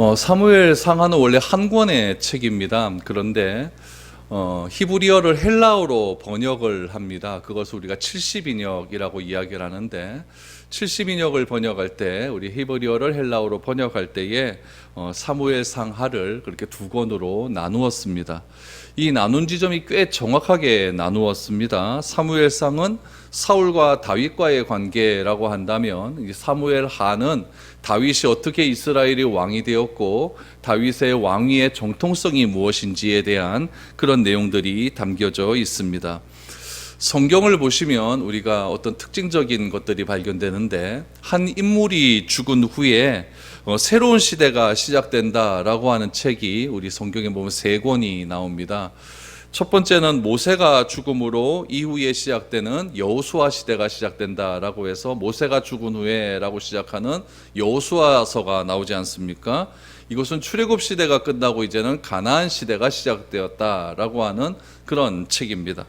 어, 사무엘 상하는 원래 한 권의 책입니다. 그런데 어, 히브리어를 헬라어로 번역을 합니다. 그것을 우리가 70인역이라고 이야기를 하는데 70인역을 번역할 때 우리 히브리어를 헬라어로 번역할 때에 어, 사무엘 상하를 그렇게 두 권으로 나누었습니다. 이 나눈 지점이 꽤 정확하게 나누었습니다. 사무엘 상은 사울과 다윗과의 관계라고 한다면 이 사무엘 하는 다윗이 어떻게 이스라엘의 왕이 되었고 다윗의 왕위의 정통성이 무엇인지에 대한 그런 내용들이 담겨져 있습니다. 성경을 보시면 우리가 어떤 특징적인 것들이 발견되는데 한 인물이 죽은 후에 어, 새로운 시대가 시작된다라고 하는 책이 우리 성경에 보면 세 권이 나옵니다. 첫 번째는 모세가 죽음으로 이후에 시작되는 여호수아 시대가 시작된다라고 해서 모세가 죽은 후에라고 시작하는 여호수아서가 나오지 않습니까? 이것은 출애굽 시대가 끝나고 이제는 가나안 시대가 시작되었다라고 하는 그런 책입니다.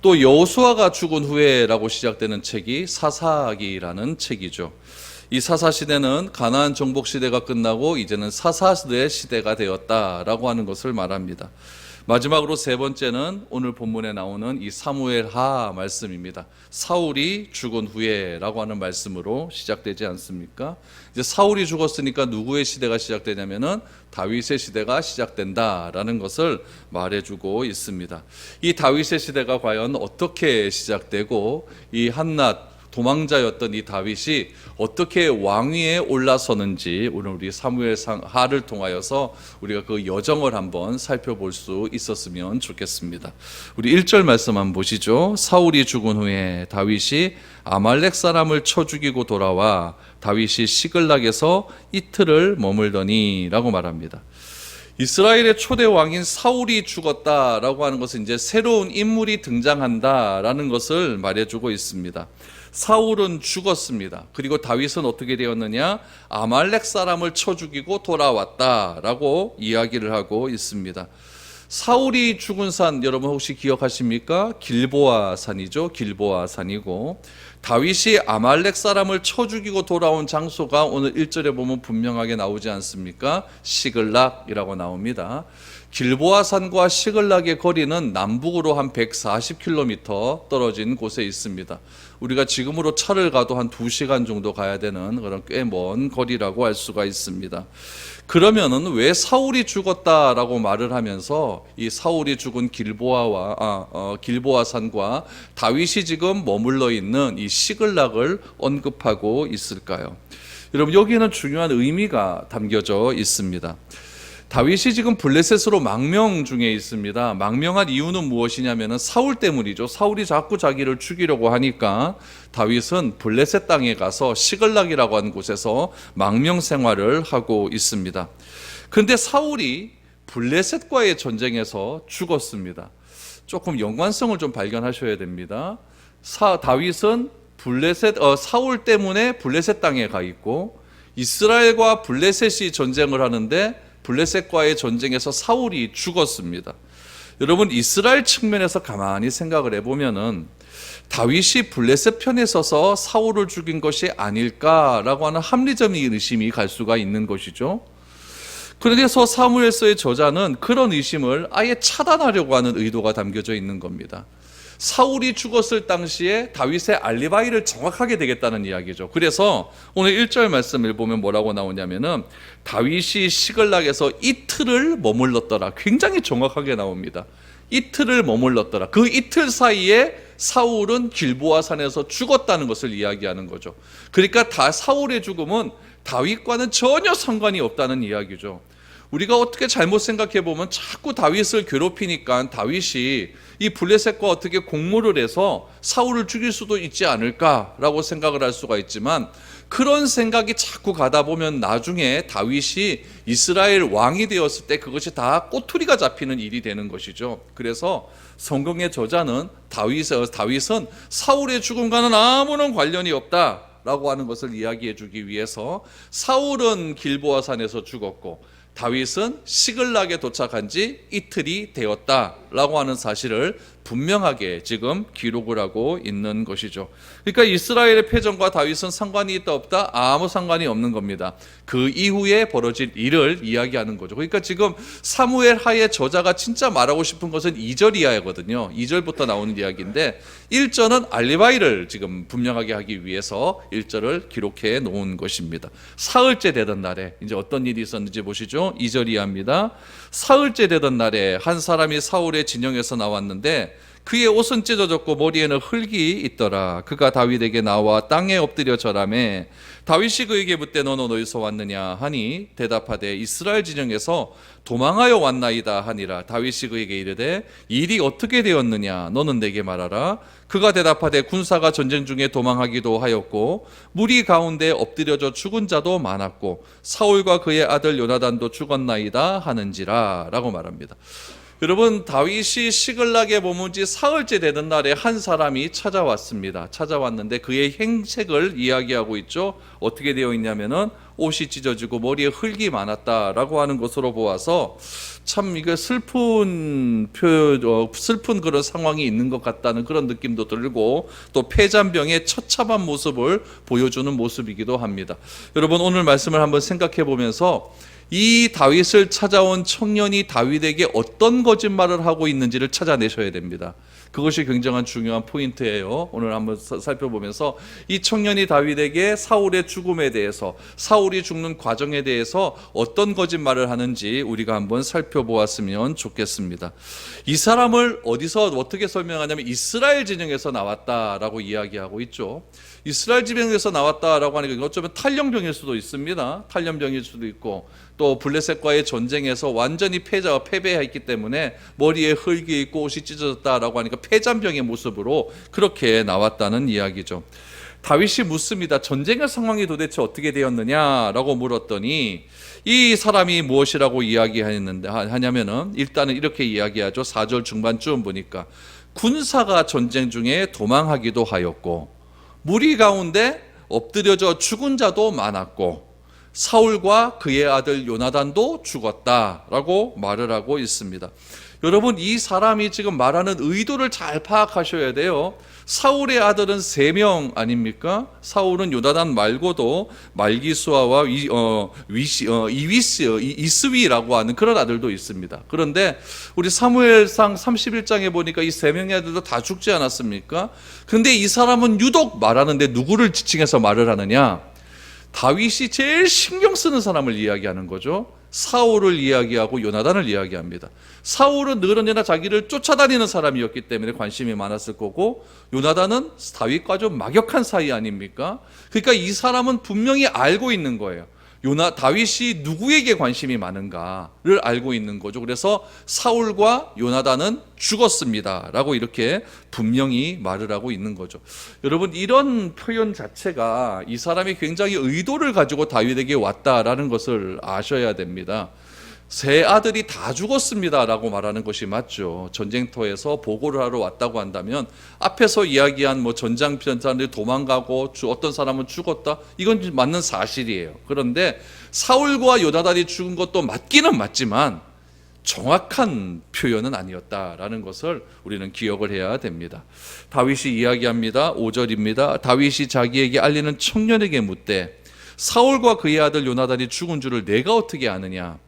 또 여호수아가 죽은 후에라고 시작되는 책이 사사기라는 책이죠. 이 사사 시대는 가나안 정복 시대가 끝나고 이제는 사사의 시대가 되었다라고 하는 것을 말합니다. 마지막으로 세 번째는 오늘 본문에 나오는 이 사무엘 하 말씀입니다. 사울이 죽은 후에라고 하는 말씀으로 시작되지 않습니까? 이제 사울이 죽었으니까 누구의 시대가 시작되냐면은 다윗의 시대가 시작된다라는 것을 말해주고 있습니다. 이 다윗의 시대가 과연 어떻게 시작되고 이 한낱 도망자였던 이 다윗이 어떻게 왕위에 올라서는지 오늘 우리 사무엘 하를 통하여서 우리가 그 여정을 한번 살펴볼 수 있었으면 좋겠습니다. 우리 1절 말씀 한번 보시죠. 사울이 죽은 후에 다윗이 아말렉 사람을 쳐 죽이고 돌아와 다윗이 시글락에서 이틀을 머물더니라고 말합니다. 이스라엘의 초대 왕인 사울이 죽었다라고 하는 것은 이제 새로운 인물이 등장한다라는 것을 말해주고 있습니다. 사울은 죽었습니다. 그리고 다윗은 어떻게 되었느냐? 아말렉 사람을 쳐 죽이고 돌아왔다라고 이야기를 하고 있습니다. 사울이 죽은 산 여러분 혹시 기억하십니까? 길보아 산이죠. 길보아 산이고 다윗이 아말렉 사람을 쳐 죽이고 돌아온 장소가 오늘 1절에 보면 분명하게 나오지 않습니까? 시글락이라고 나옵니다. 길보아 산과 시글락의 거리는 남북으로 한 140km 떨어진 곳에 있습니다. 우리가 지금으로 차를 가도 한 2시간 정도 가야 되는 그런 꽤 먼 거리라고 할 수가 있습니다. 그러면은 왜 사울이 죽었다라고 말을 하면서 이 사울이 죽은 길보아와 아, 어, 길보아 산과 다윗이 지금 머물러 있는 이 시글락을 언급하고 있을까요? 여러분 여기는 중요한 의미가 담겨져 있습니다. 다윗이 지금 블레셋으로 망명 중에 있습니다. 망명한 이유는 무엇이냐면은 사울 때문이죠. 사울이 자꾸 자기를 죽이려고 하니까 다윗은 블레셋 땅에 가서 시글락이라고 하는 곳에서 망명 생활을 하고 있습니다. 그런데 사울이 블레셋과의 전쟁에서 죽었습니다. 조금 연관성을 좀 발견하셔야 됩니다. 사, 다윗은 블레셋 어, 사울 때문에 블레셋 땅에 가 있고 이스라엘과 블레셋이 전쟁을 하는데 블레셋과의 전쟁에서 사울이 죽었습니다. 여러분 이스라엘 측면에서 가만히 생각을 해보면은 다윗이 블레셋 편에 서서 사울을 죽인 것이 아닐까라고 하는 합리적인 의심이 갈 수가 있는 것이죠. 그런데서 사무엘서의 저자는 그런 의심을 아예 차단하려고 하는 의도가 담겨져 있는 겁니다. 사울이 죽었을 당시에 다윗의 알리바이를 정확하게 되겠다는 이야기죠. 그래서 오늘 1절 말씀을 보면 뭐라고 나오냐면은 다윗이 시글락에서 이틀을 머물렀더라. 굉장히 정확하게 나옵니다. 이틀을 머물렀더라. 그 이틀 사이에 사울은 길보아 산에서 죽었다는 것을 이야기하는 거죠. 그러니까 다 사울의 죽음은 다윗과는 전혀 상관이 없다는 이야기죠. 우리가 어떻게 잘못 생각해 보면 자꾸 다윗을 괴롭히니까 다윗이 이 블레셋과 어떻게 공모를 해서 사울을 죽일 수도 있지 않을까라고 생각을 할 수가 있지만 그런 생각이 자꾸 가다 보면 나중에 다윗이 이스라엘 왕이 되었을 때 그것이 다 꼬투리가 잡히는 일이 되는 것이죠. 그래서 성경의 저자는 다윗, 다윗은 사울의 죽음과는 아무런 관련이 없다 라고 하는 것을 이야기해 주기 위해서 사울은 길보아 산에서 죽었고 다윗은 시글락에 도착한 지 이틀이 되었다라고 하는 사실을 분명하게 지금 기록을 하고 있는 것이죠. 그러니까 이스라엘의 패전과 다윗은 상관이 있다 없다 아무 상관이 없는 겁니다. 그 이후에 벌어질 일을 이야기하는 거죠. 그러니까 지금 사무엘 하의 저자가 진짜 말하고 싶은 것은 2절 이하거든요. 2절부터 나오는 이야기인데 1절은 알리바이를 지금 분명하게 하기 위해서 1절을 기록해 놓은 것입니다. 사흘째 되던 날에 이제 어떤 일이 있었는지 보시죠. 2절 이하입니다. 사흘째 되던 날에 한 사람이 사울의 진영에서 나왔는데 그의 옷은 찢어졌고 머리에는 흙이 있더라. 그가 다윗에게 나와 땅에 엎드려 절하매 다윗이 그에게 묻되 너는 어디서 왔느냐 하니 대답하되 이스라엘 진영에서 도망하여 왔나이다 하니라. 다윗이 그에게 이르되 일이 어떻게 되었느냐 너는 내게 말하라. 그가 대답하되 군사가 전쟁 중에 도망하기도 하였고 무리 가운데 엎드려져 죽은 자도 많았고 사울과 그의 아들 요나단도 죽었나이다 하는지라라고 말합니다. 여러분 다윗이 시글락에 머문 지 사흘째 되던 날에 한 사람이 찾아왔습니다. 찾아왔는데 그의 행색을 이야기하고 있죠. 어떻게 되어 있냐면은 옷이 찢어지고 머리에 흙이 많았다라고 하는 것으로 보아서 참 이게 슬픈 표 어, 슬픈 그런 상황이 있는 것 같다는 그런 느낌도 들고 또 폐잔병의 처참한 모습을 보여주는 모습이기도 합니다. 여러분 오늘 말씀을 한번 생각해 보면서 이 다윗을 찾아온 청년이 다윗에게 어떤 거짓말을 하고 있는지를 찾아내셔야 됩니다. 그것이 굉장한 중요한 포인트예요. 오늘 한번 사- 살펴보면서 이 청년이 다윗에게 사울의 죽음에 대해서 사울이 죽는 과정에 대해서 어떤 거짓말을 하는지 우리가 한번 살펴보았으면 좋겠습니다. 이 사람을 어디서 어떻게 설명하냐면 이스라엘 진영에서 나왔다라고 이야기하고 있죠. 이스라엘 진영에서 나왔다라고 하니까 어쩌면 탈령병일 수도 있습니다. 탈령병일 수도 있고 또 블레셋과의 전쟁에서 완전히 패자 패배했기 때문에 머리에 흙이 있고 옷이 찢어졌다라고 하니까 패잔병의 모습으로 그렇게 나왔다는 이야기죠. 다윗이 묻습니다. 전쟁의 상황이 도대체 어떻게 되었느냐라고 물었더니 이 사람이 무엇이라고 이야기했는데 하냐면은 일단은 이렇게 이야기하죠. 4절 중반쯤 보니까 군사가 전쟁 중에 도망하기도 하였고 무리 가운데 엎드려져 죽은 자도 많았고 사울과 그의 아들 요나단도 죽었다라고 말을 하고 있습니다. 여러분 이 사람이 지금 말하는 의도를 잘 파악하셔야 돼요. 사울의 아들은 세 명 아닙니까? 사울은 요나단 말고도 말기수아와 위, 어, 위시, 어, 이위스, 이- 이스위라고 하는 그런 아들도 있습니다. 그런데 우리 사무엘상 31장에 보니까 이 세 명의 아들도 다 죽지 않았습니까? 근데 이 사람은 유독 말하는데 누구를 지칭해서 말을 하느냐? 다윗이 제일 신경 쓰는 사람을 이야기하는 거죠. 사울을 이야기하고 요나단을 이야기합니다. 사울은 늘 언제나 자기를 쫓아다니는 사람이었기 때문에 관심이 많았을 거고 요나단은 다윗과 좀 막역한 사이 아닙니까? 그러니까 이 사람은 분명히 알고 있는 거예요. 요나 다윗이 누구에게 관심이 많은가를 알고 있는 거죠. 그래서 사울과 요나단은 죽었습니다라고 이렇게 분명히 말을 하고 있는 거죠. 여러분 이런 표현 자체가 이 사람이 굉장히 의도를 가지고 다윗에게 왔다라는 것을 아셔야 됩니다. 세 아들이 다 죽었습니다라고 말하는 것이 맞죠. 전쟁터에서 보고를 하러 왔다고 한다면 앞에서 이야기한 뭐 전장 편사들이 도망가고 주- 어떤 사람은 죽었다 이건 맞는 사실이에요. 그런데 사울과 요나단이 죽은 것도 맞기는 맞지만 정확한 표현은 아니었다라는 것을 우리는 기억을 해야 됩니다. 다윗이 이야기합니다. 5절입니다. 다윗이 자기에게 알리는 청년에게 묻되 사울과 그의 아들 요나단이 죽은 줄을 내가 어떻게 아느냐?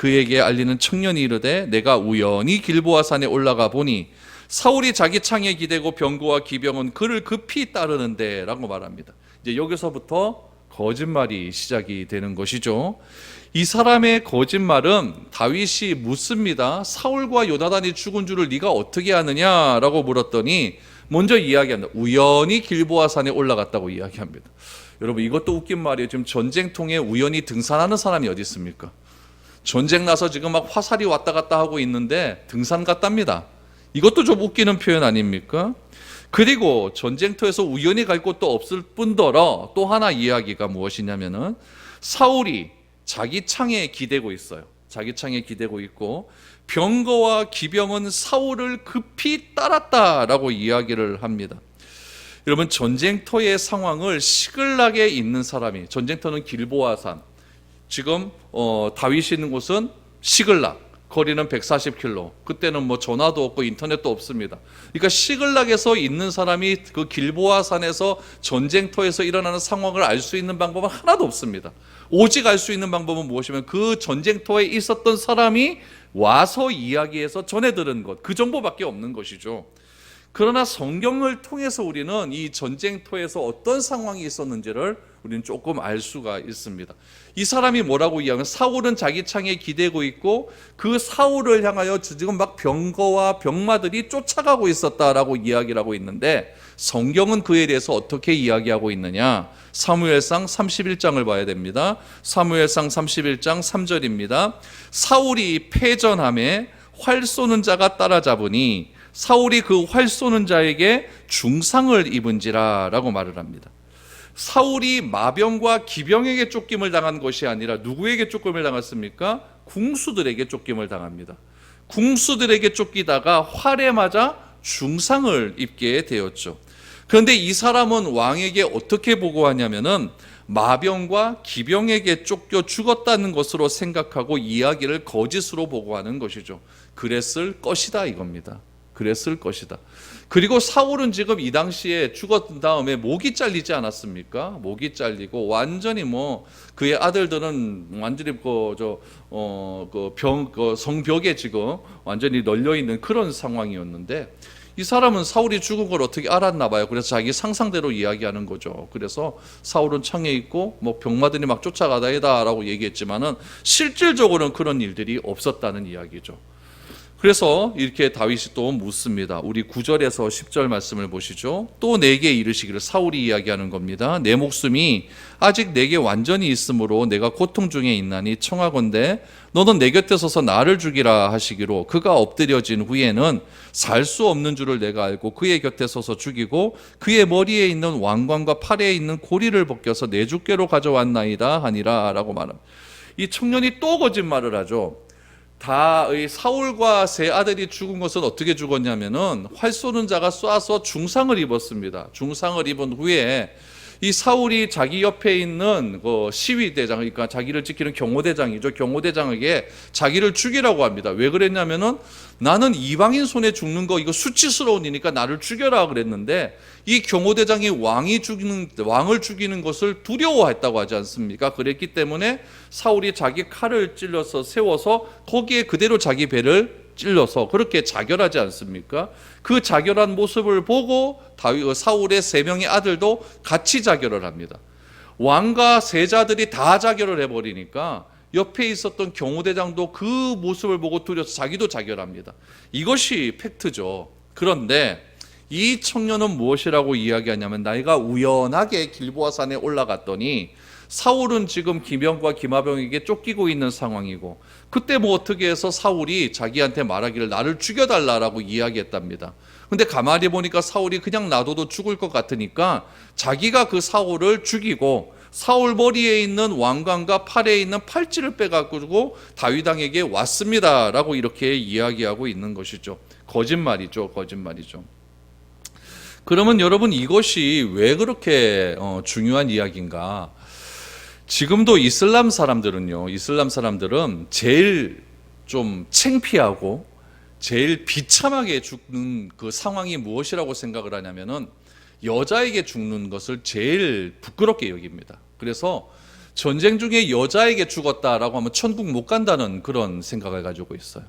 그에게 알리는 청년이 이르되 내가 우연히 길보아 산에 올라가 보니 사울이 자기 창에 기대고 병거와 기병은 그를 급히 따르는데라고 말합니다. 이제 여기서부터 거짓말이 시작이 되는 것이죠. 이 사람의 거짓말은 다윗이 묻습니다. 사울과 요나단이 죽은 줄을 네가 어떻게 아느냐라고 물었더니 먼저 이야기합니다. 우연히 길보아 산에 올라갔다고 이야기합니다. 여러분 이것도 웃긴 말이에요. 지금 전쟁통에 우연히 등산하는 사람이 어디 있습니까? 전쟁 나서 지금 막 화살이 왔다 갔다 하고 있는데 등산 갔답니다. 이것도 좀 웃기는 표현 아닙니까? 그리고 전쟁터에서 우연히 갈 곳도 없을 뿐더러 또 하나 이야기가 무엇이냐면은 사울이 자기 창에 기대고 있어요. 자기 창에 기대고 있고 병거와 기병은 사울을 급히 따랐다라고 이야기를 합니다. 여러분 전쟁터의 상황을 시글락에 있는 사람이 전쟁터는 길보아산 지금 어, 다윗이 있는 곳은 시글락 거리는 140킬로. 그때는 뭐 전화도 없고 인터넷도 없습니다. 그러니까 시글락에서 있는 사람이 그 길보아 산에서 전쟁터에서 일어나는 상황을 알 수 있는 방법은 하나도 없습니다. 오직 알 수 있는 방법은 무엇이면 그 전쟁터에 있었던 사람이 와서 이야기해서 전해 들은 것. 그 정보밖에 없는 것이죠. 그러나 성경을 통해서 우리는 이 전쟁터에서 어떤 상황이 있었는지를 우리는 조금 알 수가 있습니다. 이 사람이 뭐라고 이야기하면 사울은 자기 창에 기대고 있고 그 사울을 향하여 지금 막 병거와 병마들이 쫓아가고 있었다라고 이야기를 하고 있는데 성경은 그에 대해서 어떻게 이야기하고 있느냐? 사무엘상 31장을 봐야 됩니다. 사무엘상 31장 3절입니다. 사울이 패전함에 활 쏘는 자가 따라잡으니 사울이 그 활 쏘는 자에게 중상을 입은지라라고 말을 합니다. 사울이 마병과 기병에게 쫓김을 당한 것이 아니라 누구에게 쫓김을 당했습니까? 궁수들에게 쫓김을 당합니다. 궁수들에게 쫓기다가 활에 맞아 중상을 입게 되었죠. 그런데 이 사람은 왕에게 어떻게 보고하냐면은 마병과 기병에게 쫓겨 죽었다는 것으로 생각하고 이야기를 거짓으로 보고하는 것이죠. 그랬을 것이다 이겁니다. 그랬을 것이다. 그리고 사울은 지금 이 당시에 죽었던 다음에 목이 잘리지 않았습니까? 목이 잘리고 완전히 뭐 그의 아들들은 완전히 그저어그병그 성벽에 지금 완전히 널려 있는 그런 상황이었는데 이 사람은 사울이 죽은 걸 어떻게 알았나 봐요. 그래서 자기 상상대로 이야기하는 거죠. 그래서 사울은 창에 있고 뭐 병마들이 막 쫓아가다이다라고 얘기했지만은 실질적으로는 그런 일들이 없었다는 이야기죠. 그래서 이렇게 다윗이 또 묻습니다. 우리 9절에서 10절 말씀을 보시죠. 또 내게 이르시기를 사울이 이야기하는 겁니다. 내 목숨이 아직 내게 완전히 있으므로 내가 고통 중에 있나니 청하건대 너는 내 곁에 서서 나를 죽이라 하시기로 그가 엎드려진 후에는 살 수 없는 줄을 내가 알고 그의 곁에 서서 죽이고 그의 머리에 있는 왕관과 팔에 있는 고리를 벗겨서 내 주께로 가져왔나이다 하니라 라고 말합니다. 이 청년이 또 거짓말을 하죠. 다의 사울과 세 아들이 죽은 것은 어떻게 죽었냐면은 활 쏘는 자가 쏴서 중상을 입었습니다. 중상을 입은 후에 이 사울이 자기 옆에 있는 그 시위대장, 그러니까 자기를 지키는 경호대장이죠. 경호대장에게 자기를 죽이라고 합니다. 왜 그랬냐면은 나는 이방인 손에 죽는 거 이거 수치스러운 일이니까 나를 죽여라 그랬는데 이 경호대장이 왕이 죽이는 왕을 죽이는 것을 두려워했다고 하지 않습니까? 그랬기 때문에 사울이 자기 칼을 찔러서 세워서 거기에 그대로 자기 배를 찔러서 그렇게 자결하지 않습니까? 그 자결한 모습을 보고 다윗 사울의 세 명의 아들도 같이 자결을 합니다. 왕과 세자들이 다 자결을 해버리니까 옆에 있었던 경호대장도 그 모습을 보고 두려서 자기도 자결합니다. 이것이 팩트죠. 그런데 이 청년은 무엇이라고 이야기하냐면 나이가 우연하게 길보아 산에 올라갔더니 사울은 지금 기병과 기마병에게 쫓기고 있는 상황이고 그때 뭐 어떻게 해서 사울이 자기한테 말하기를 나를 죽여달라라고 이야기했답니다. 근데 가만히 보니까 사울이 그냥 놔둬도 죽을 것 같으니까 자기가 그 사울을 죽이고 사울 머리에 있는 왕관과 팔에 있는 팔찌를 빼가지고 다윗왕에게 왔습니다라고 이렇게 이야기하고 있는 것이죠. 거짓말이죠, 거짓말이죠. 그러면 여러분 이것이 왜 그렇게 어, 중요한 이야기인가? 지금도 이슬람 사람들은요, 이슬람 사람들은 제일 좀 창피하고 제일 비참하게 죽는 그 상황이 무엇이라고 생각을 하냐면은 여자에게 죽는 것을 제일 부끄럽게 여깁니다. 그래서 전쟁 중에 여자에게 죽었다라고 하면 천국 못 간다는 그런 생각을 가지고 있어요.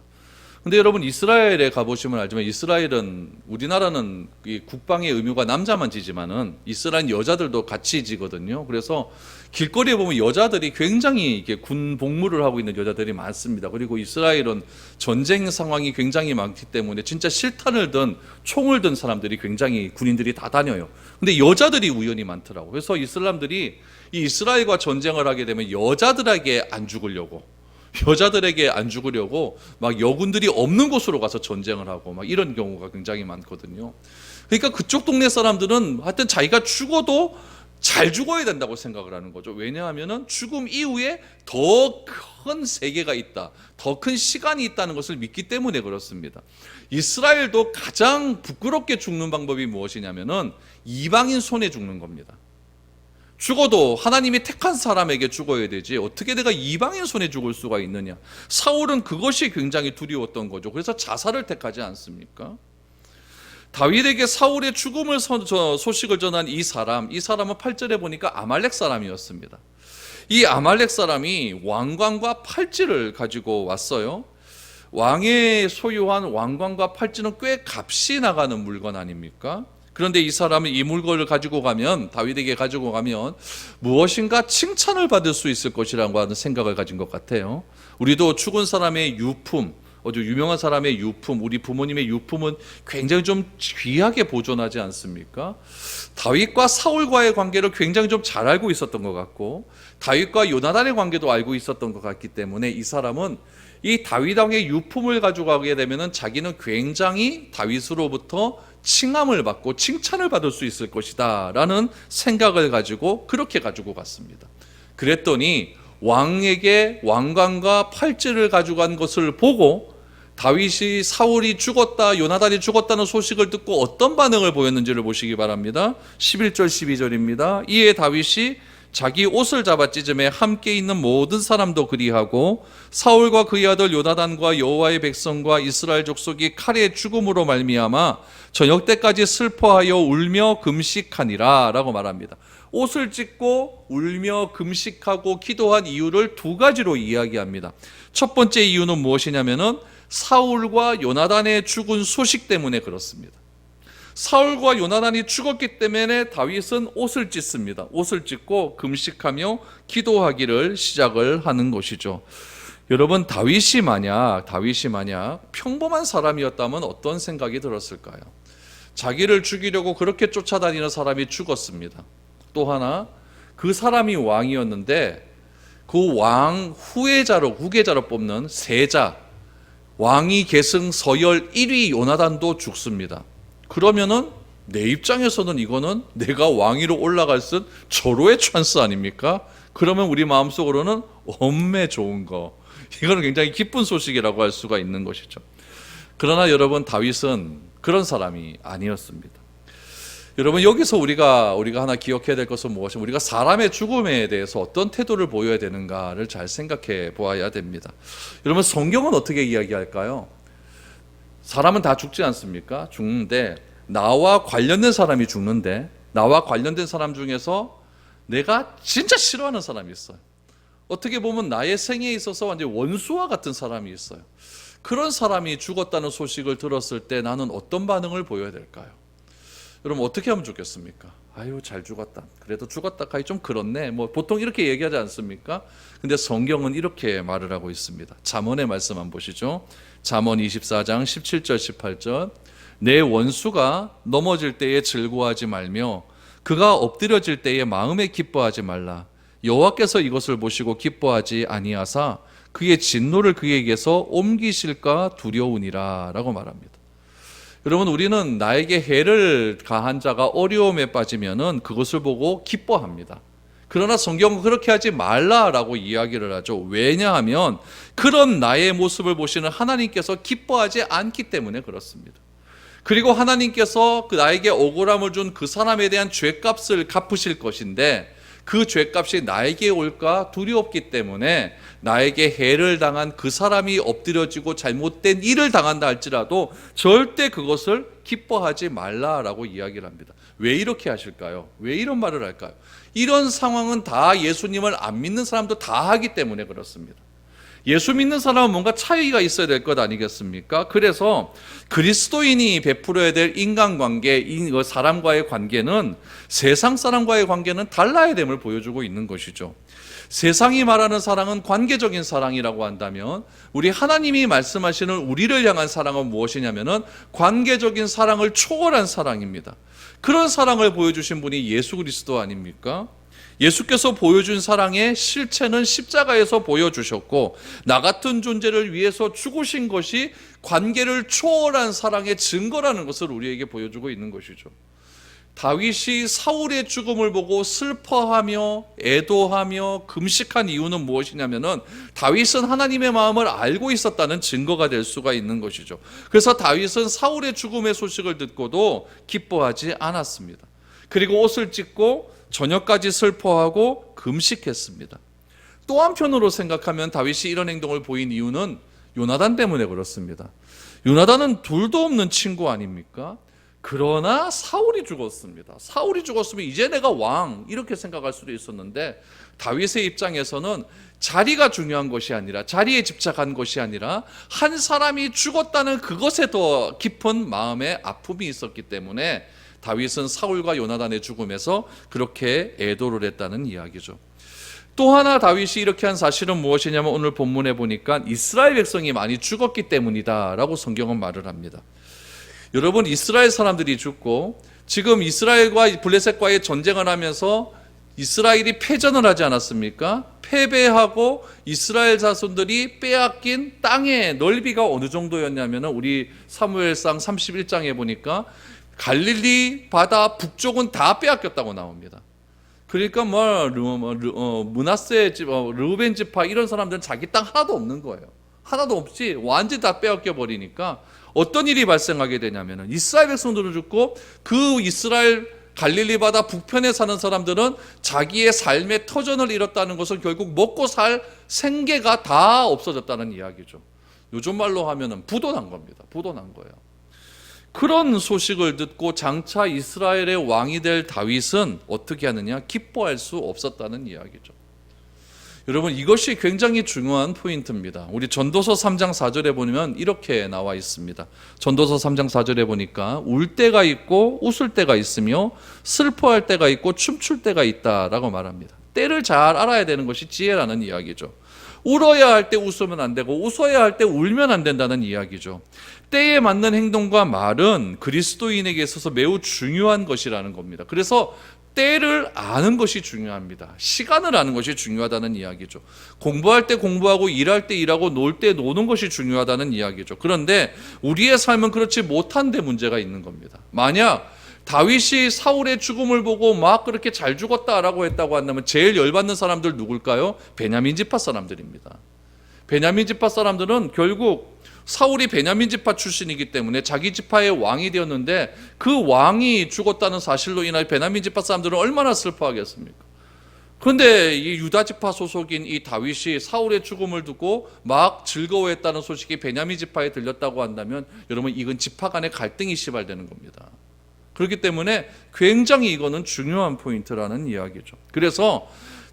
근데 여러분 이스라엘에 가보시면 알지만 이스라엘은 우리나라는 이 국방의 의무가 남자만 지지만은 이스라엘 여자들도 같이 지거든요. 그래서 길거리에 보면 여자들이 굉장히 이렇게 군 복무를 하고 있는 여자들이 많습니다. 그리고 이스라엘은 전쟁 상황이 굉장히 많기 때문에 진짜 실탄을 든 총을 든 사람들이 굉장히 군인들이 다 다녀요. 근데 여자들이 우연히 많더라고. 그래서 이슬람들이 이 이스라엘과 전쟁을 하게 되면 여자들에게 안 죽으려고 여자들에게 안 죽으려고 막 여군들이 없는 곳으로 가서 전쟁을 하고 막 이런 경우가 굉장히 많거든요. 그러니까 그쪽 동네 사람들은 하여튼 자기가 죽어도 잘 죽어야 된다고 생각을 하는 거죠. 왜냐하면은 죽음 이후에 더 큰 세계가 있다. 더 큰 시간이 있다는 것을 믿기 때문에 그렇습니다. 이스라엘도 가장 부끄럽게 죽는 방법이 무엇이냐면은 이방인 손에 죽는 겁니다. 죽어도 하나님이 택한 사람에게 죽어야 되지 어떻게 내가 이방인 손에 죽을 수가 있느냐? 사울은 그것이 굉장히 두려웠던 거죠. 그래서 자살을 택하지 않습니까? 다윗에게 사울의 죽음을 소식을 전한 이 사람 이 사람은 8절에 보니까 아말렉 사람이었습니다. 이 아말렉 사람이 왕관과 팔찌를 가지고 왔어요. 왕의 소유한 왕관과 팔찌는 꽤 값이 나가는 물건 아닙니까? 그런데 이 사람은 이 물건을 가지고 가면 다윗에게 가지고 가면 무엇인가 칭찬을 받을 수 있을 것이라고 하는 생각을 가진 것 같아요. 우리도 죽은 사람의 유품, 아주 유명한 사람의 유품, 우리 부모님의 유품은 굉장히 좀 귀하게 보존하지 않습니까? 다윗과 사울과의 관계를 굉장히 좀 잘 알고 있었던 것 같고 다윗과 요나단의 관계도 알고 있었던 것 같기 때문에 이 사람은 이 다윗 왕의 유품을 가지고 가게 되면은 자기는 굉장히 다윗으로부터 칭함을 받고 칭찬을 받을 수 있을 것이다 라는 생각을 가지고 그렇게 가지고 갔습니다. 그랬더니 왕에게 왕관과 팔찌를 가지고 간 것을 보고 다윗이 사울이 죽었다, 요나단이 죽었다는 소식을 듣고 어떤 반응을 보였는지를 보시기 바랍니다. 11절 12절입니다. 이에 다윗이 자기 옷을 잡아 찢음에 함께 있는 모든 사람도 그리하고 사울과 그의 아들 요나단과 여호와의 백성과 이스라엘 족속이 칼의 죽음으로 말미암아 저녁 때까지 슬퍼하여 울며 금식하니라라고 말합니다. 옷을 찢고 울며 금식하고 기도한 이유를 두 가지로 이야기합니다. 첫 번째 이유는 무엇이냐면은 사울과 요나단의 죽은 소식 때문에 그렇습니다. 사울과 요나단이 죽었기 때문에 다윗은 옷을 찢습니다. 옷을 찢고 금식하며 기도하기를 시작을 하는 것이죠. 여러분 다윗이 만약 다윗이 만약 평범한 사람이었다면 어떤 생각이 들었을까요? 자기를 죽이려고 그렇게 쫓아다니는 사람이 죽었습니다. 또 하나 그 사람이 왕이었는데 그 왕 후계자로 후계자로 뽑는 세자 왕이 계승 서열 1위 요나단도 죽습니다. 그러면은 내 입장에서는 이거는 내가 왕위로 올라갈 수 있는 절호의 찬스 아닙니까? 그러면 우리 마음속으로는 엄매 좋은 거. 이거는 굉장히 기쁜 소식이라고 할 수가 있는 것이죠. 그러나 여러분 다윗은 그런 사람이 아니었습니다. 여러분 여기서 우리가 우리가 하나 기억해야 될 것은 무엇이냐? 우리가 사람의 죽음에 대해서 어떤 태도를 보여야 되는가를 잘 생각해 보아야 됩니다. 여러분 성경은 어떻게 이야기할까요? 사람은 다 죽지 않습니까? 죽는데 나와 관련된 사람이 죽는데 나와 관련된 사람 중에서 내가 진짜 싫어하는 사람이 있어요. 어떻게 보면 나의 생에 있어서 완전 원수와 같은 사람이 있어요. 그런 사람이 죽었다는 소식을 들었을 때 나는 어떤 반응을 보여야 될까요? 여러분 어떻게 하면 좋겠습니까? 아유 잘 죽었다. 그래도 죽었다 하기 좀 그렇네. 뭐 보통 이렇게 얘기하지 않습니까? 근데 성경은 이렇게 말을 하고 있습니다. 잠언의 말씀 한번 보시죠. 잠언 24장 17절 18절 내 원수가 넘어질 때에 즐거워하지 말며 그가 엎드려질 때에 마음에 기뻐하지 말라. 여호와께서 이것을 보시고 기뻐하지 아니하사 그의 진노를 그에게서 옮기실까 두려우니라라고 말합니다. 여러분 우리는 나에게 해를 가한 자가 어려움에 빠지면은 그것을 보고 기뻐합니다. 그러나 성경은 그렇게 하지 말라라고 이야기를 하죠. 왜냐하면 그런 나의 모습을 보시는 하나님께서 기뻐하지 않기 때문에 그렇습니다. 그리고 하나님께서 그 나에게 억울함을 준 그 사람에 대한 죄값을 갚으실 것인데 그 죄값이 나에게 올까 두렵기 때문에 나에게 해를 당한 그 사람이 엎드려지고 잘못된 일을 당한다 할지라도 절대 그것을 기뻐하지 말라라고 이야기를 합니다. 왜 이렇게 하실까요? 왜 이런 말을 할까요? 이런 상황은 다 예수님을 안 믿는 사람도 다 하기 때문에 그렇습니다. 예수 믿는 사람은 뭔가 차이가 있어야 될 것 아니겠습니까? 그래서 그리스도인이 베풀어야 될 인간관계, 그 사람과의 관계는 세상 사람과의 관계는 달라야 됨을 보여주고 있는 것이죠. 세상이 말하는 사랑은 관계적인 사랑이라고 한다면 우리 하나님이 말씀하시는 우리를 향한 사랑은 무엇이냐면은 관계적인 사랑을 초월한 사랑입니다. 그런 사랑을 보여주신 분이 예수 그리스도 아닙니까? 예수께서 보여준 사랑의 실체는 십자가에서 보여주셨고 나 같은 존재를 위해서 죽으신 것이 관계를 초월한 사랑의 증거라는 것을 우리에게 보여주고 있는 것이죠. 다윗이 사울의 죽음을 보고 슬퍼하며 애도하며 금식한 이유는 무엇이냐면은 다윗은 하나님의 마음을 알고 있었다는 증거가 될 수가 있는 것이죠. 그래서 다윗은 사울의 죽음의 소식을 듣고도 기뻐하지 않았습니다. 그리고 옷을 찢고 저녁까지 슬퍼하고 금식했습니다. 또 한편으로 생각하면 다윗이 이런 행동을 보인 이유는 요나단 때문에 그렇습니다. 요나단은 둘도 없는 친구 아닙니까? 그러나 사울이 죽었습니다. 사울이 죽었으면 이제 내가 왕 이렇게 생각할 수도 있었는데 다윗의 입장에서는 자리가 중요한 것이 아니라 자리에 집착한 것이 아니라 한 사람이 죽었다는 그것에 더 깊은 마음의 아픔이 있었기 때문에 다윗은 사울과 요나단의 죽음에서 그렇게 애도를 했다는 이야기죠. 또 하나 다윗이 이렇게 한 사실은 무엇이냐면 오늘 본문에 보니까 이스라엘 백성이 많이 죽었기 때문이다라고 성경은 말을 합니다. 여러분 이스라엘 사람들이 죽고 지금 이스라엘과 블레셋과의 전쟁을 하면서 이스라엘이 패전을 하지 않았습니까? 패배하고 이스라엘 자손들이 빼앗긴 땅의 넓이가 어느 정도였냐면 우리 사무엘상 31장에 보니까 갈릴리 바다 북쪽은 다 빼앗겼다고 나옵니다. 그러니까 뭐, 르, 뭐 르, 어, 문하세 집, 어, 르벤 지파 이런 사람들은 자기 땅 하나도 없는 거예요. 하나도 없지 완전히 다 빼앗겨 버리니까 어떤 일이 발생하게 되냐면은 이스라엘 백성들은 죽고 그 이스라엘 갈릴리 바다 북편에 사는 사람들은 자기의 삶의 터전을 잃었다는 것을 결국 먹고 살 생계가 다 없어졌다는 이야기죠. 요즘 말로 하면은 부도난 겁니다. 부도난 거예요. 그런 소식을 듣고 장차 이스라엘의 왕이 될 다윗은 어떻게 하느냐? 기뻐할 수 없었다는 이야기죠. 여러분 이것이 굉장히 중요한 포인트입니다. 우리 전도서 3장 4절에 보면 이렇게 나와 있습니다. 전도서 3장 4절에 보니까 울 때가 있고 웃을 때가 있으며 슬퍼할 때가 있고 춤출 때가 있다라고 말합니다. 때를 잘 알아야 되는 것이 지혜라는 이야기죠. 울어야 할 때 웃으면 안 되고 웃어야 할 때 울면 안 된다는 이야기죠. 때에 맞는 행동과 말은 그리스도인에게 있어서 매우 중요한 것이라는 겁니다. 그래서 때를 아는 것이 중요합니다. 시간을 아는 것이 중요하다는 이야기죠. 공부할 때 공부하고 일할 때 일하고 놀 때 노는 것이 중요하다는 이야기죠. 그런데 우리의 삶은 그렇지 못한 데 문제가 있는 겁니다. 만약 다윗이 사울의 죽음을 보고 막 그렇게 잘 죽었다라고 했다고 한다면 제일 열받는 사람들 누굴까요? 베냐민 지파 사람들입니다. 베냐민 지파 사람들은 결국 사울이 베냐민 지파 출신이기 때문에 자기 지파의 왕이 되었는데 그 왕이 죽었다는 사실로 인하여 베냐민 지파 사람들은 얼마나 슬퍼하겠습니까? 그런데 이 유다 지파 소속인 이 다윗이 사울의 죽음을 두고 막 즐거워했다는 소식이 베냐민 지파에 들렸다고 한다면 여러분 이건 지파 간의 갈등이 시발되는 겁니다. 그렇기 때문에 굉장히 이거는 중요한 포인트라는 이야기죠. 그래서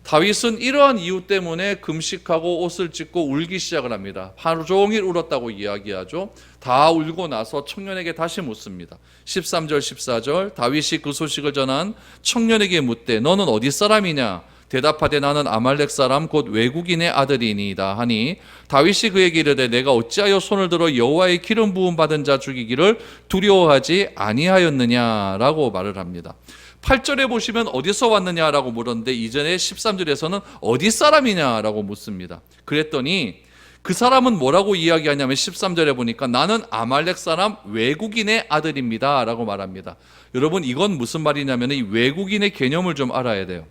다윗은 이러한 이유 때문에 금식하고 옷을 찢고 울기 시작을 합니다. 하루 종일 울었다고 이야기하죠. 다 울고 나서 청년에게 다시 묻습니다. 13절 14절 다윗이 그 소식을 전한 청년에게 묻되 너는 어디 사람이냐? 대답하되 나는 아말렉 사람 곧 외국인의 아들이니이다 하니 다윗이 그에게 이르되 내가 어찌하여 손을 들어 여호와의 기름 부음 받은 자 죽이기를 두려워하지 아니하였느냐라고 말을 합니다. 8절에 보시면 어디서 왔느냐라고 물었는데 이전에 13절에서는 어디 사람이냐라고 묻습니다. 그랬더니 그 사람은 뭐라고 이야기하냐면 13절에 보니까 나는 아말렉 사람 외국인의 아들입니다 라고 말합니다. 여러분 이건 무슨 말이냐면 이 외국인의 개념을 좀 알아야 돼요.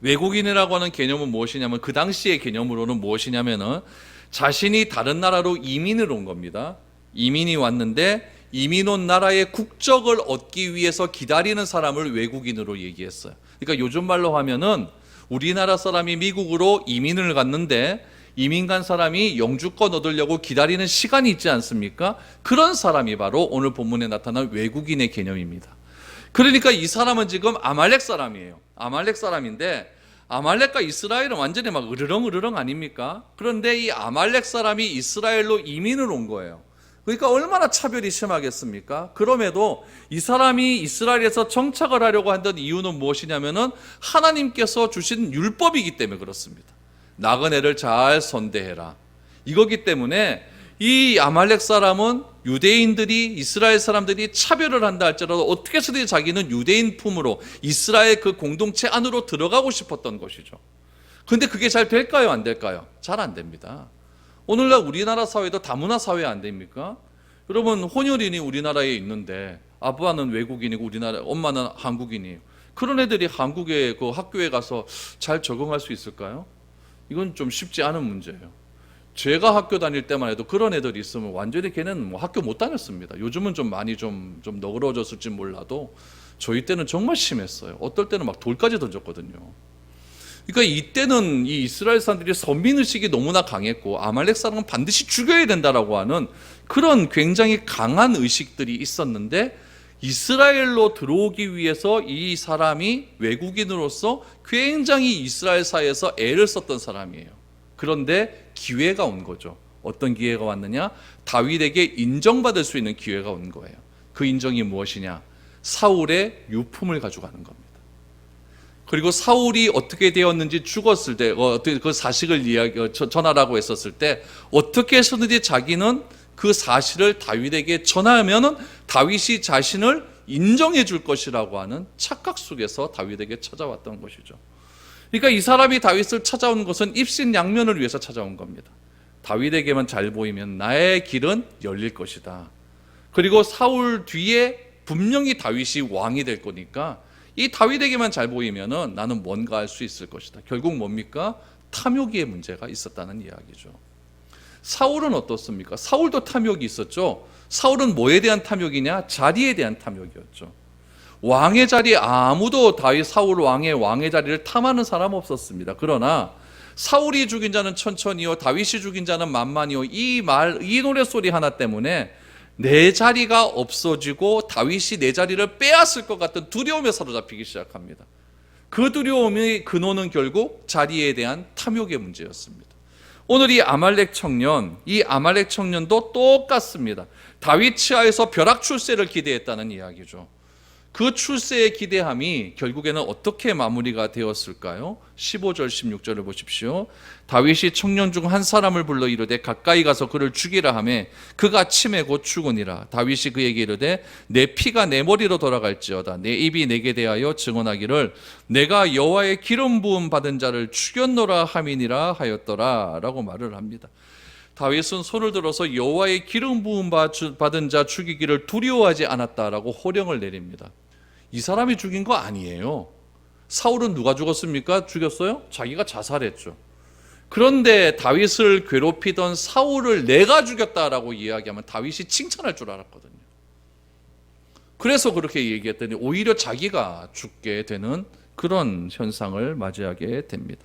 외국인이라고 하는 개념은 무엇이냐면 그 당시의 개념으로는 무엇이냐면은 자신이 다른 나라로 이민을 온 겁니다. 이민이 왔는데 이민 온 나라의 국적을 얻기 위해서 기다리는 사람을 외국인으로 얘기했어요. 그러니까 요즘 말로 하면은 우리나라 사람이 미국으로 이민을 갔는데 이민 간 사람이 영주권 얻으려고 기다리는 시간이 있지 않습니까? 그런 사람이 바로 오늘 본문에 나타난 외국인의 개념입니다. 그러니까 이 사람은 지금 아말렉 사람이에요. 아말렉 사람인데 아말렉과 이스라엘은 완전히 막 으르렁 으르렁 아닙니까? 그런데 이 아말렉 사람이 이스라엘로 이민을 온 거예요. 그러니까 얼마나 차별이 심하겠습니까? 그럼에도 이 사람이 이스라엘에서 정착을 하려고 한던 이유는 무엇이냐면은 하나님께서 주신 율법이기 때문에 그렇습니다. 나그네를 잘 선대해라. 이거기 때문에 이 아말렉 사람은 유대인들이 이스라엘 사람들이 차별을 한다 할지라도 어떻게 해서든 자기는 유대인 품으로 이스라엘 그 공동체 안으로 들어가고 싶었던 것이죠. 근데 그게 잘 될까요? 안 될까요? 잘 안 됩니다. 오늘날 우리나라 사회도 다문화 사회 안 됩니까? 여러분 혼혈인이 우리나라에 있는데 아빠는 외국인이고 우리나라 엄마는 한국인이에요. 그런 애들이 한국의 그 학교에 가서 잘 적응할 수 있을까요? 이건 좀 쉽지 않은 문제예요. 제가 학교 다닐 때만 해도 그런 애들이 있으면 완전히 걔는 뭐 학교 못 다녔습니다. 요즘은 좀 많이 좀, 좀 너그러졌을지 몰라도 저희 때는 정말 심했어요. 어떨 때는 막 돌까지 던졌거든요. 그러니까 이때는 이 이스라엘 사람들이 선민 의식이 너무나 강했고 아말렉 사람은 반드시 죽여야 된다라고 하는 그런 굉장히 강한 의식들이 있었는데 이스라엘로 들어오기 위해서 이 사람이 외국인으로서 굉장히 이스라엘 사회에서 애를 썼던 사람이에요. 그런데 기회가 온 거죠. 어떤 기회가 왔느냐? 다윗에게 인정받을 수 있는 기회가 온 거예요. 그 인정이 무엇이냐? 사울의 유품을 가져가는 겁니다. 그리고 사울이 어떻게 되었는지 죽었을 때, 어, 어떻게 그 사실을 이야기, 어, 저- 전하라고 했었을 때, 어떻게 해서든지 자기는 그 사실을 다윗에게 전하면은 다윗이 자신을 인정해 줄 것이라고 하는 착각 속에서 다윗에게 찾아왔던 것이죠. 그러니까 이 사람이 다윗을 찾아온 것은 입신양면을 위해서 찾아온 겁니다. 다윗에게만 잘 보이면 나의 길은 열릴 것이다. 그리고 사울 뒤에 분명히 다윗이 왕이 될 거니까 이 다윗에게만 잘 보이면은 나는 뭔가 할 수 있을 것이다. 결국 뭡니까? 탐욕의 문제가 있었다는 이야기죠. 사울은 어떻습니까? 사울도 탐욕이 있었죠. 사울은 뭐에 대한 탐욕이냐? 자리에 대한 탐욕이었죠. 왕의 자리 아무도 다윗 사울 왕의 왕의 자리를 탐하는 사람 없었습니다. 그러나 사울이 죽인 자는 천천히요 다윗이 죽인 자는 만만히요 이 말 이 노래 소리 하나 때문에 내 자리가 없어지고 다윗이 내 자리를 빼앗을 것 같은 두려움에 사로잡히기 시작합니다. 그 두려움의 근원은 결국 자리에 대한 탐욕의 문제였습니다. 오늘 이 아말렉 청년, 이 아말렉 청년도 똑같습니다. 다윗 치하에서 벼락 출세를 기대했다는 이야기죠. 그 출세의 기대함이 결국에는 어떻게 마무리가 되었을까요? 15절 16절을 보십시오. 다윗이 청년 중 한 사람을 불러 이르되 가까이 가서 그를 죽이라 하매 그가 치매 곧 죽으니라. 다윗이 그에게 이르되 내 피가 내 머리로 돌아갈지어다. 내 입이 내게 대하여 증언하기를 내가 여호와의 기름 부음 받은 자를 죽였노라 함이니라 하였더라라고 말을 합니다. 다윗은 손을 들어서 여호와의 기름 부음 받은 자 죽이기를 두려워하지 않았다라고 호령을 내립니다. 이 사람이 죽인 거 아니에요. 사울은 누가 죽었습니까? 죽였어요? 자기가 자살했죠. 그런데 다윗을 괴롭히던 사울을 내가 죽였다라고 이야기하면 다윗이 칭찬할 줄 알았거든요. 그래서 그렇게 얘기했더니 오히려 자기가 죽게 되는 그런 현상을 맞이하게 됩니다.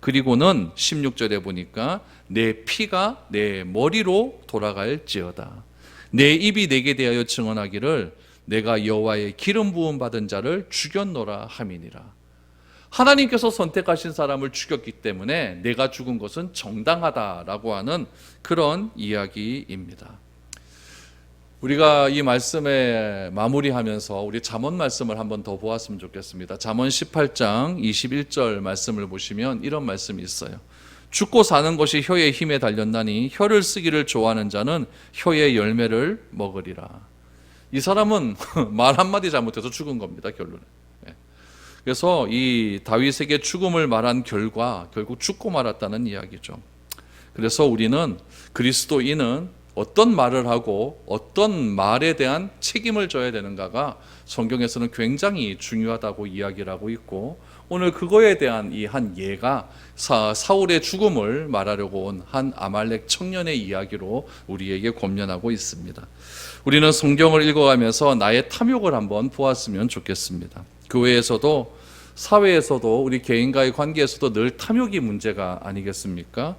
그리고는 16절에 보니까 내 피가 내 머리로 돌아갈지어다. 내 입이 내게 대하여 증언하기를 내가 여호와의 기름 부음 받은 자를 죽였노라 함이니라. 하나님께서 선택하신 사람을 죽였기 때문에 내가 죽은 것은 정당하다라고 하는 그런 이야기입니다. 우리가 이 말씀에 마무리하면서 우리 잠언 말씀을 한번 더 보았으면 좋겠습니다. 잠언 18장 21절 말씀을 보시면 이런 말씀이 있어요. 죽고 사는 것이 혀의 힘에 달렸나니 혀를 쓰기를 좋아하는 자는 혀의 열매를 먹으리라. 이 사람은 말 한마디 잘못해서 죽은 겁니다, 결론에. 예. 그래서 이 다윗에게 죽음을 말한 결과 결국 죽고 말았다는 이야기죠. 그래서 우리는 그리스도인은 어떤 말을 하고 어떤 말에 대한 책임을 져야 되는가가 성경에서는 굉장히 중요하다고 이야기를 하고 있고 오늘 그거에 대한 이 한 예가 사, 사울의 죽음을 말하려고 온 한 아말렉 청년의 이야기로 우리에게 권면하고 있습니다. 우리는 성경을 읽어가면서 나의 탐욕을 한번 보았으면 좋겠습니다. 교회에서도 사회에서도 우리 개인과의 관계에서도 늘 탐욕이 문제가 아니겠습니까?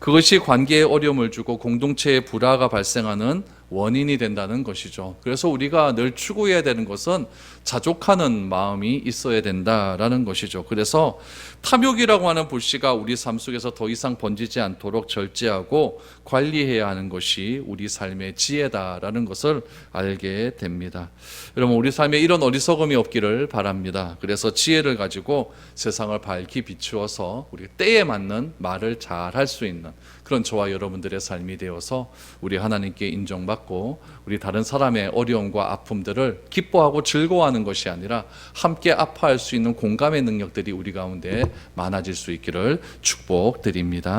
그것이 관계에 어려움을 주고 공동체에 불화가 발생하는 원인이 된다는 것이죠. 그래서 우리가 늘 추구해야 되는 것은 자족하는 마음이 있어야 된다라는 것이죠. 그래서 탐욕이라고 하는 불씨가 우리 삶 속에서 더 이상 번지지 않도록 절제하고 관리해야 하는 것이 우리 삶의 지혜다라는 것을 알게 됩니다. 여러분 우리 삶에 이런 어리석음이 없기를 바랍니다. 그래서 지혜를 가지고 세상을 밝히 비추어서 우리 때에 맞는 말을 잘 할 수 있는 그런 저와 여러분들의 삶이 되어서 우리 하나님께 인정받고 우리 다른 사람의 어려움과 아픔들을 기뻐하고 즐거워하는 것이 아니라 함께 아파할 수 있는 공감의 능력들이 우리 가운데 많아질 수 있기를 축복드립니다.